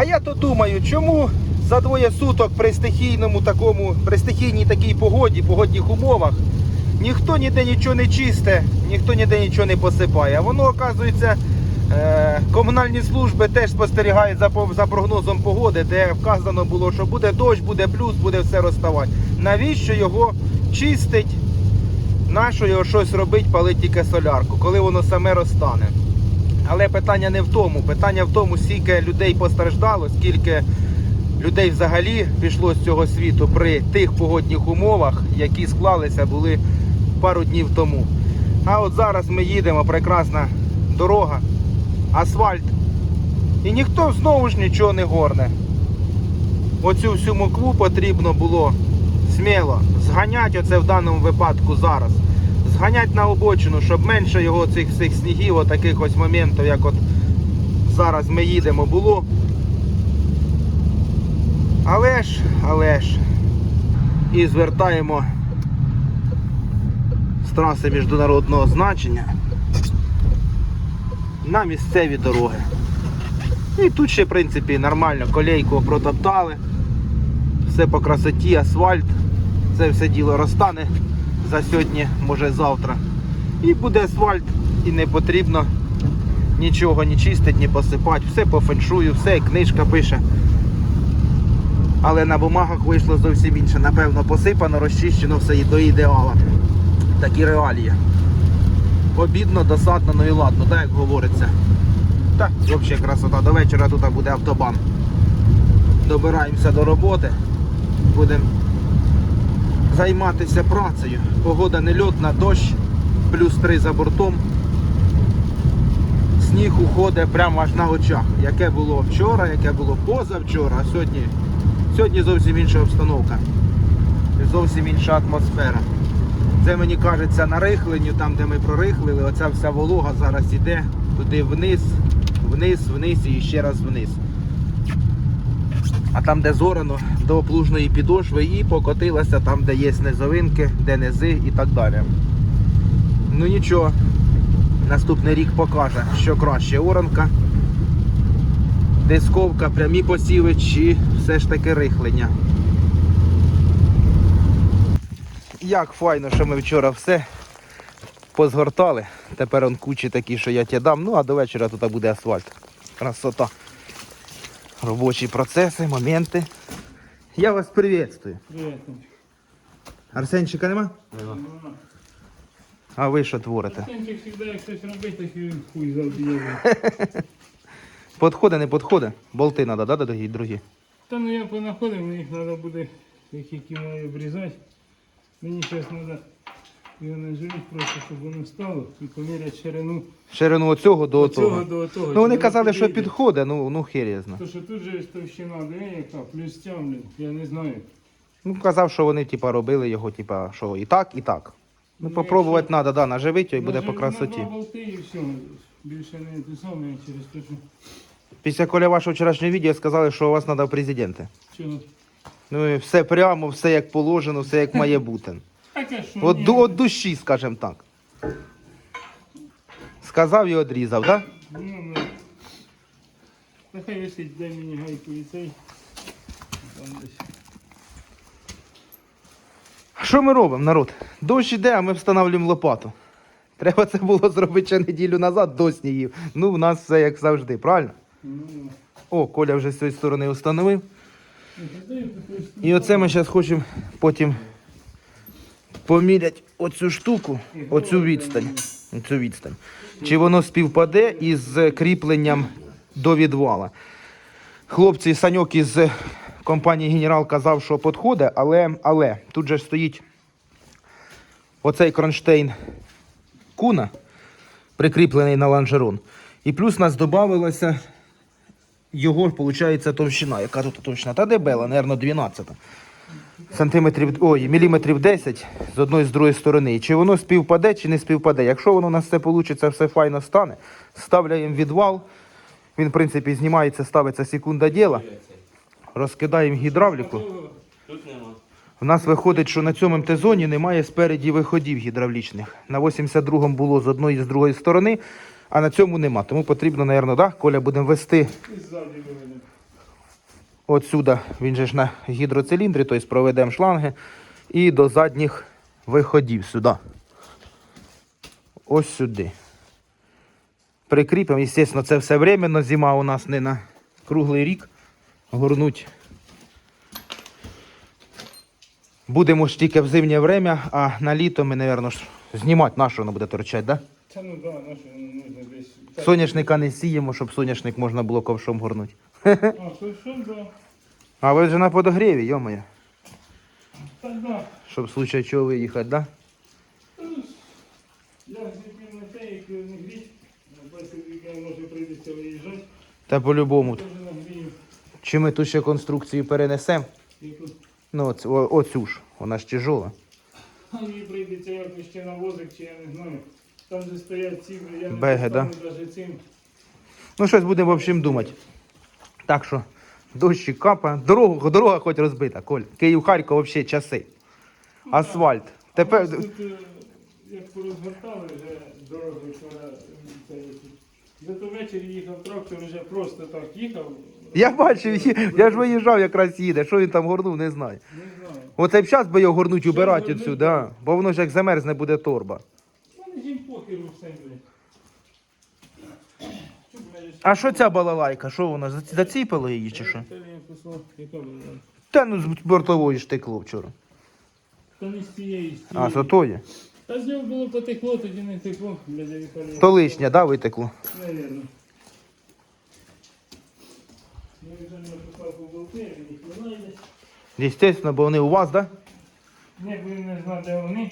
А я то думаю, чому за двоє суток при стихійному такому, при стихійній такій погоді, погодних умовах, ніхто ніде нічого не чисте, ніхто ніде нічого не посипає. Воно, оказується, е, комунальні служби теж спостерігають за, прогнозом погоди, де вказано було, що буде дощ, буде плюс, буде все розставати. Навіщо його чистить? Нащо його щось робить, палить тільки солярку, коли воно саме розтане? Але питання не в тому. Питання в тому, скільки людей постраждало, скільки людей взагалі пішло з цього світу при тих погодних умовах, які склалися були пару днів тому. А от зараз ми їдемо, прекрасна дорога, асфальт. І ніхто знову ж нічого не горне. Оцю всю мокву потрібно було сміло зганять оце в даному випадку зараз. Зганять на обочину, щоб менше його цих всіх снігів, отаких ось моментів, як от зараз ми їдемо, було. Але ж, але ж. І звертаємо з траси міжнародного значення на місцеві дороги. І тут ще, в принципі, нормально колейку протоптали. Все по красоті, асфальт. Це все діло розтане за сьогодні, може завтра. І буде асфальт, і не потрібно нічого ні чистити, ні посипати. Все по феншую, все як книжка пише. Але на бумагах вийшло зовсім інше. Напевно, посипано, розчищено все і до ідеала. Такі реалії. Обідно, досадно, ну і ладно, так як говориться. Так, взагалі красота. До вечора тут буде автобан. Добираємося до роботи. Будемо займатися працею. Погода не льотна, дощ, плюс 3 за бортом. Сніг уходить прямо аж на очах. Яке було вчора, яке було позавчора, а сьогодні, сьогодні зовсім інша обстановка. Зовсім інша атмосфера. Це мені кажеться на рихленню, там де ми прорихлили, оця вся волога зараз іде туди вниз, вниз, вниз і ще раз вниз. А там, де зорано, до плужної підошви і покотилася там, де є низовинки, де низи і так далі. Ну нічого, наступний рік покаже, що краще оранка, дисковка, прямі посіви чи все ж таки рихлення. Як файно, що ми вчора все позгортали. Тепер он кучі такі, що я тебе дам. Ну а до вечора тут буде асфальт. Красота. Робочі процеси, моменти. Я вас приветствую. Привет. Арсенчика нема? А ви що творите? Сенчик завжди як щось робить, і він хуй заб'є. Подходи, не подходи. Болти треба, да, дорогі другі? Та ну я понаходив, мені їх треба буде, як які маю обрізати. Мені зараз треба наживити просто, щоб воно стало і поміряти ширину. Ширину оцього до Оцього того. до того. Ну вони казали, що підходить, ну, ну хер я знаю. То що тут же є товщина, де яка, плюс ця, блін, я не знаю. Ну казав, що вони типа робили його, типа, що і так, і так. Ну Ну, попробувати якщо- треба, да, наживити і буде Нажив по на красоті. два болти і все. Більше не те саме через те, що Після коля вашого вчорашнього відео сказали, що у вас треба в президенти. чого. Ну і все прямо, все як положено, все як має бути. Таке, що От, ду- от душі, скажімо так. Сказав і одрізав, так? Да? Ну, ну. Нехай висить, дай мені гайку і цей. Там десь. Що ми робимо, народ? Дощ іде, а ми встановлюємо лопату. Треба це було зробити ще неділю назад, до снігів. Ну, в нас все як завжди, правильно? Ну, О, Коля вже з цієї сторони встановив. ну. І оце ми зараз хочемо потім поміряти оцю штуку, оцю відстань. Оцю відстань. Чи воно співпаде із кріпленням до відвала. Хлопці, Саньок із компанії Генерал казав, що підходить, але, але тут же стоїть оцей кронштейн куна, прикріплений на лонжерон. І плюс у нас додавалося його, виходить, товщина. Яка тут товщина? Та дебела, мабуть, 12. Сантиметрів, ой, міліметрів 10 з одної з другої сторони. Чи воно співпаде, чи не співпаде. Якщо воно у нас все вийде, все файно стане, ставляємо відвал. Він, в принципі, знімається, ставиться секунда діла. Розкидаємо гідравліку. У нас виходить, що на цьому МТ-зоні немає спереді виходів гідравлічних. На 82-му було з одної з другої сторони, а на цьому нема. Тому потрібно, мабуть, да, Коля, будемо вести. Отсюди він же ж на гідроциліндрі, тобто проведемо шланги і до задніх виходів сюди. Ось сюди. Прикріпимо, звісно, це все временно, зима у нас не на круглий рік. Горнуть. Будемо ж тільки в зимнє время, а на літо ми, мабуть, знімати на що воно буде торчати? Да? Та ну да, на що воно нужно десь. Соняшника не сіємо, щоб соняшник можна було ковшом горнути. А, що, що, да. А ви вже на подогріві, йомоє. Так, да. Щоб в случае чого виїхати, да? Я зліпив на те, як не гріть. Бачите, може прийдеться виїжджати. Та по-любому. Чи ми ту ще конструкцію перенесемо? Ну, оц- о- оцю ж, вона ж тяжола. Мені прийдеться якось ще на возик, чи я не знаю. Там же стоять ці, я не Беги, да? навіть цим. Ну, щось будемо в общем думати. Так що, дощик капає. Дорога, дорога хоч розбита, Коль. Київ-Харків взагалі часи. Асфальт. Тепер. Тут, е, як порозгортали вже дорогу вчора, е, зато ввечері їхав трактор, вже просто так їхав. Я бачив, я ж виїжджав, якраз їде. Що він там горнув, не знаю. Не знаю. Оце б час би його горнуть, убирати а. бо воно ж як замерзне буде торба. Мене їм похеру все, А що ця балалайка? Що вона? заці- Заціпало її чи що? Та я послав, яка була? Та ну з бортової ж текло вчора. Та не з цієї, з А, цієї. з отої? Та з нього було потекло, тоді не текло, То лишнє, да, витекло? Наверно. Я вже не послав по болти, він їх не знайде. Естественно, бо вони у вас, да? Ні, бо він не знав, де вони.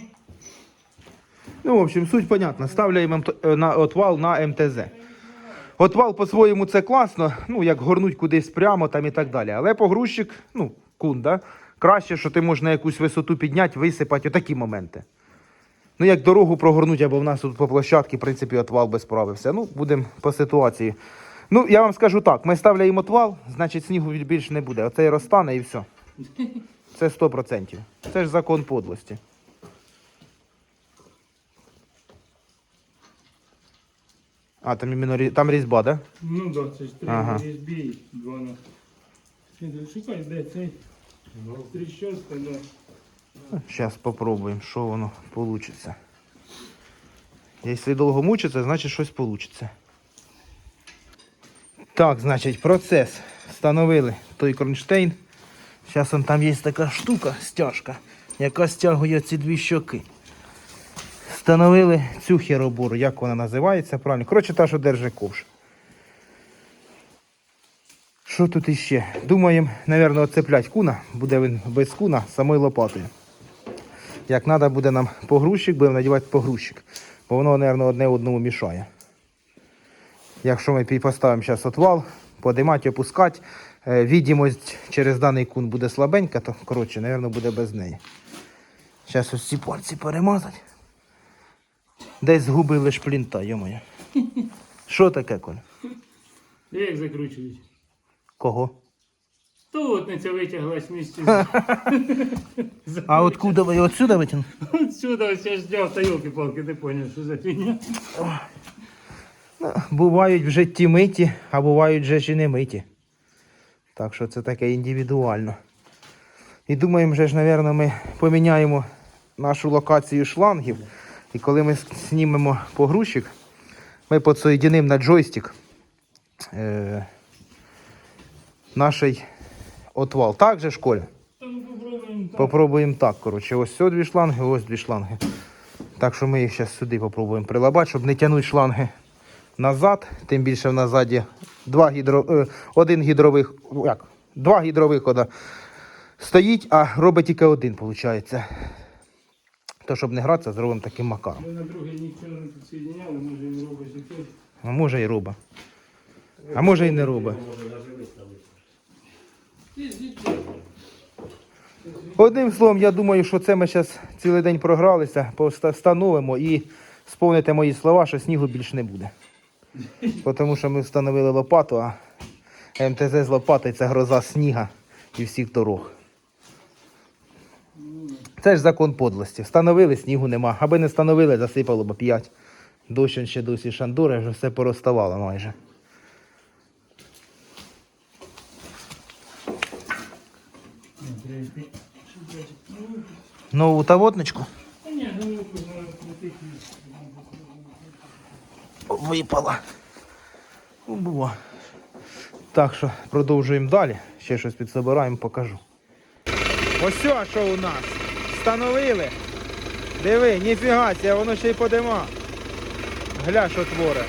Ну, в общем, суть понятна. Ставляємо МТ- е, на отвал на МТЗ. Отвал по-своєму це класно, ну, як горнуть кудись прямо там і так далі. Але погрузчик, ну, кун, да? краще, що ти можеш на якусь висоту підняти, висипати отакі моменти. Ну, як дорогу прогорнуть, або в нас тут по площадці, в принципі, отвал без справився. Ну, будемо по ситуації. Ну, я вам скажу так: ми ставляємо отвал, значить снігу більше не буде. Оце і розтане і все. Це 100%. Це ж закон подлості. А, там іменно рі- там різьба, да? Ну да, це ж три Ага. ага. різьбі, два на. Ти Шукай, де цей? Тріщотка, да. Зараз попробуємо, що воно вийде. Якщо довго мучиться, значить щось вийде. Так, значить, процес. Встановили той кронштейн. Зараз он там є така штука, стяжка, яка стягує ці дві щоки. Встановили цю херобору, як вона називається правильно. Коротше, та, що держить ковш. Що тут іще? Думаємо, мабуть, оцеплять куна. Буде він без куна самою лопатою. Як треба буде нам погрузчик, будемо надівати погрузчик. Бо воно, мабуть, одне одному мішає. Якщо ми поставимо зараз отвал, подимати, опускати, е, відімость через даний кун буде слабенька, то коротше, мабуть, буде без неї. Зараз ось ці пальці перемазати. Десь згубили шплінта, йомоє. Що таке, Коль? Як закручують? Кого? Не витяглась місці. А откуда ви отсюда витягнули? Отсюда ось я ж взяв, та йолки-палки, не поняв, що за фігня. Бувають в житті миті, а бувають вже ж і не миті. Так що це таке індивідуально. І думаємо, вже ж, мабуть, ми поміняємо нашу локацію шлангів. І коли ми знімемо погрузчик, ми підсоєдинимо на джойстик е, наш отвал. Так же Коля? Попробуємо так. Коротше. Ось сюди дві шланги, ось дві шланги. Так що ми їх зараз сюди попробуємо прилабати, щоб не тягнути шланги назад. Тим більше в назаді два гідро, е, один гідрових, як? Два гідровихода стоїть, а робить тільки один, виходить. То, щоб не гратися, зробимо таким макаром. Ми на другий нічого не підсоєдняли, може він робить якийсь. А може і робить. А може і не робить. Одним словом, я думаю, що це ми зараз цілий день програлися, встановимо і сповните мої слова, що снігу більше не буде. Тому що ми встановили лопату, а МТЗ з лопатою це гроза сніга і всіх дорог. Це ж закон подлості. Встановили, снігу нема. Аби не встановили, засипало б 5. Дощен ще досі шандури, вже все пороставало майже. Нову тавотничку ну прийти. випала. Ну, було. Так що продовжуємо далі. Ще щось підсобираємо, покажу. Ось що у нас. Встановили. Диви, ніфіга, ся, воно ще й подима. Гля, що творе.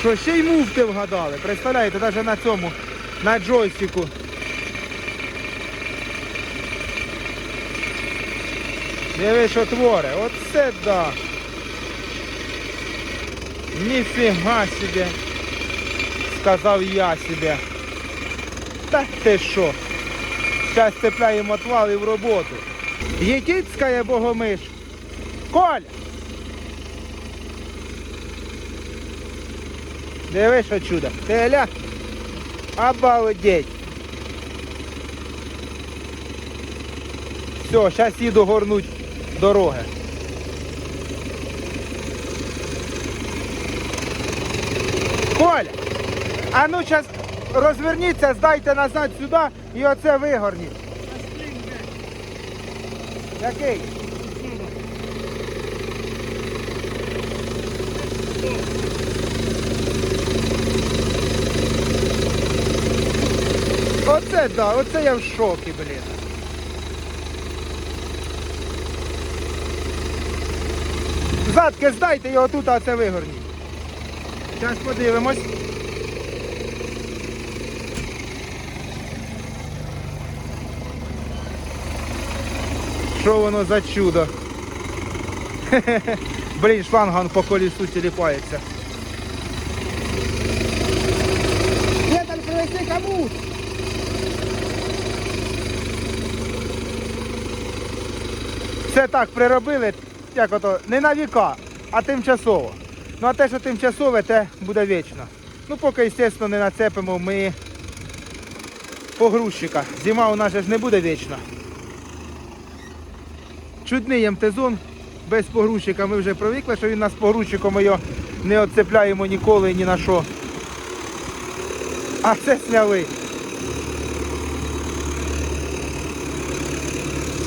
Що, ще й муфти вгадали. Представляєте, навіть на цьому, на джойстику. Диви, що творе. Оце да. Ніфіга себе. Сказав я себе. Та ти що? Зараз цепляємо отвал в роботу. Єгипетська богомиш. Коля! Диви, що чудо. Теля. Обалдеть. Все, зараз їду горнуть дороги. Коля, а ну зараз розверніться, здайте назад сюди і оце вигорніть. Який? Оце да, оце я в шокі, блін. Задки здайте його тут, а це вигорніть. Зараз подивимось. Що воно за чудо? Хе-хе-хе. Блін, шланган по колесу теліпається. Деталь привезти кому? Це так приробили, як ото, не на віка, а тимчасово. Ну а те, що тимчасове, те буде вічно. Ну поки, звісно, не нацепимо ми погрузчика. Зима у нас ж не буде вічна. Чудний МТ-зон без погрузчика. Ми вже привикли, що він нас погрузчиком ми його не відцепляємо ніколи ні на що. А це сняли.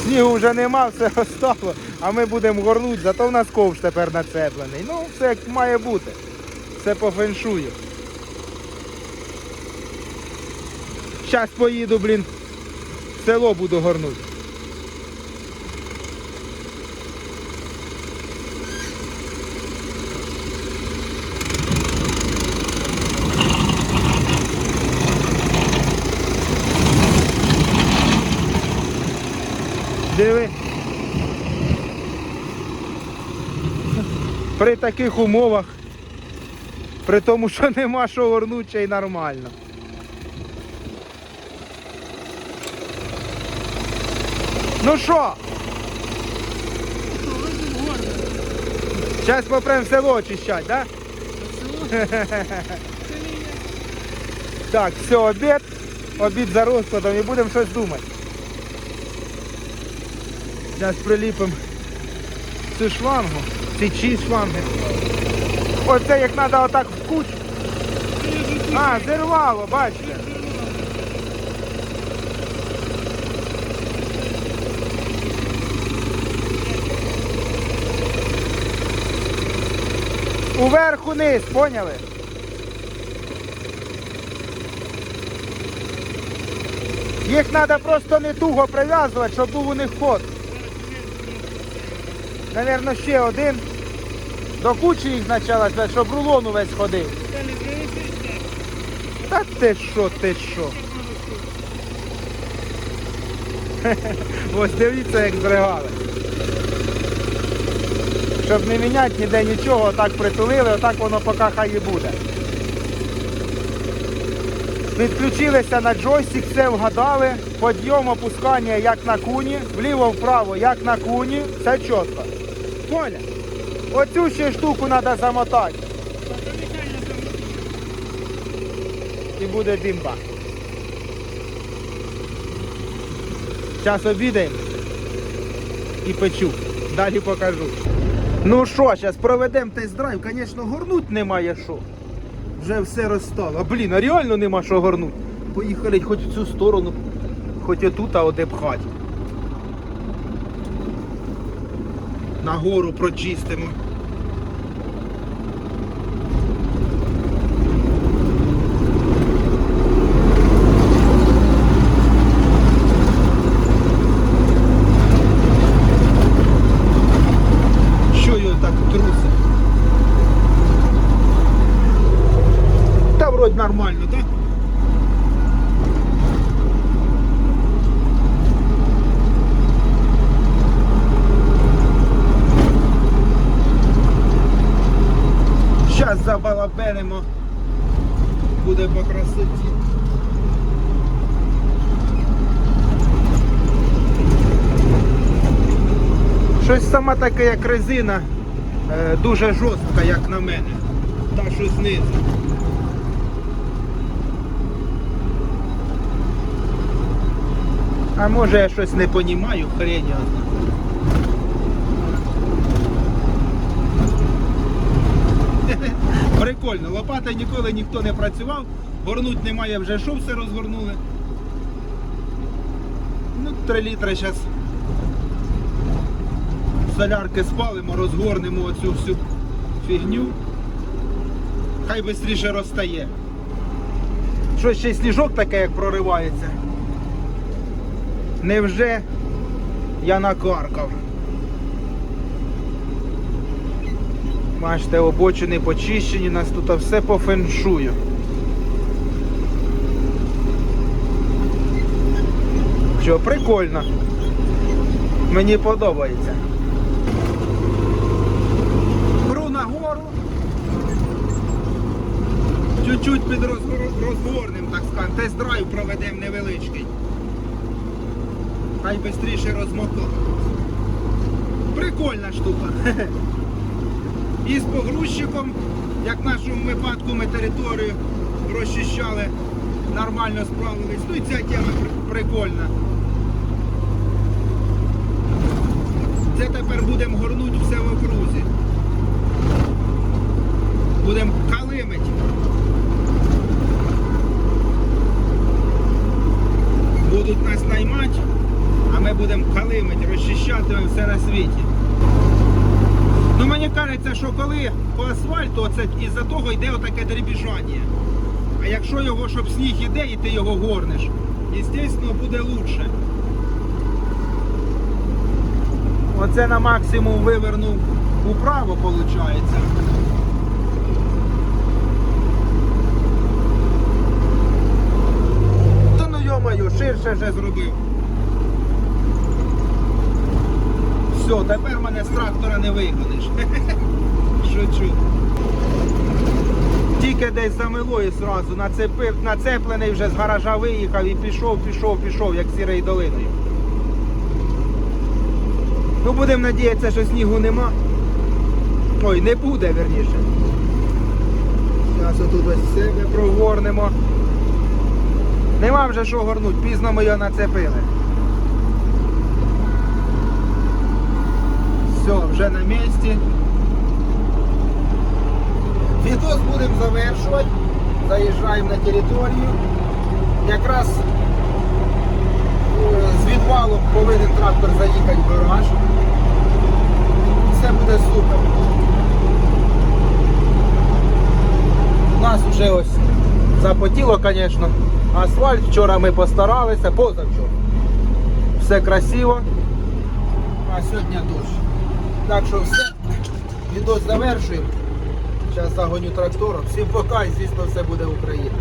Снігу вже нема, все остало, а ми будемо горнути, зато в нас ковш тепер нацеплений. Ну, все як має бути. Все по феншую. Зараз поїду, блін, село буду горнути. Диви. При таких умовах, при тому, що нема що горнути, ще й нормально. Ну що? Зараз попрем село очищать, да? Так, все, обід. Обід за розкладом і будемо щось думати. Зараз приліпимо цю шлангу, ці чи шланги. Оце як треба отак в кучу. А, зірвало, бачите. Уверх униз, поняли? Їх треба просто не туго прив'язувати, щоб був у них ход. Навірно, ще один. До кучі їх почала, щоб рулон увесь ходив. Та ти що, ти що? Ось дивіться, як зригали. Щоб не міняти ніде нічого, отак притулили, отак воно поки хай і буде. Підключилися на джойстик, все вгадали. Подйом опускання як на куні, вліво-вправо як на куні, все чітко. Понял? Оцю ще штуку треба замотати. І буде бімба. Зараз обідаємо і печу. Далі покажу. Ну що, зараз проведемо тест-драйв. Звісно, горнуть немає що. Вже все розстало. Блін, а реально нема що горнути. Поїхали хоч в цю сторону, хоч отут а одепхати. Нагору прочистимо. Що його так трусить? Та вроді нормально, так? Зараз забалабенимо. Буде по красоті. Щось сама таке, як резина, е, дуже жорстка, як на мене. Та що знизу. А може я щось не понімаю, хрень його знає. Прикольно, лопата ніколи ніхто не працював, горнуть немає вже що все розгорнули. Ну, 3 літри зараз солярки спалимо, розгорнемо оцю всю фігню. Хай швидше розтає. Що ще сніжок таке, як проривається. Невже я накаркав? Бачите, обочини почищені, нас тут все по феншую. Що, прикольно. Мені подобається. Беру нагору. Чуть-чуть під розгор- розгорнем, так сказати. Тест-драйв проведемо невеличкий. Хай швидше розмотав. Прикольна штука. І з погрузчиком, як в нашому випадку ми територію розчищали, нормально справились. Ну і ця тема прикольна. Це тепер будемо горнути все в окрузі. Будемо калимить. Будуть нас наймати, а ми будемо калимить, розчищати все на світі. Ну мені кажеться, що коли по асфальту, оце із-за того йде отаке дребіжання. А якщо його, щоб сніг іде і ти його горнеш, звісно, буде лучше. Оце на максимум вивернув управо, виходить. Та ну йомаю, ширше вже зробив. Все, тепер мене з трактора не вигониш. Шучу. Тільки десь замило і зразу нацепив, нацеплений вже з гаража виїхав і пішов, пішов, пішов, як сірою долиною. Ну будемо надіятися, що снігу нема. Ой, не буде, верніше. Зараз отут ось себе прогорнемо. Нема вже що горнуть, пізно ми його нацепили. Все, вже на місці. Відос будемо завершувати. Заїжджаємо на територію. Якраз е, з відвалу повинен трактор заїхати в гараж. Все буде супер. У нас вже ось запотіло, звісно. Асфальт вчора ми постаралися, позавчора. Все красиво. А сьогодні дощ. Так що все. Відос завершуємо. Зараз загоню трактором. Всім пока і звісно все буде Україна.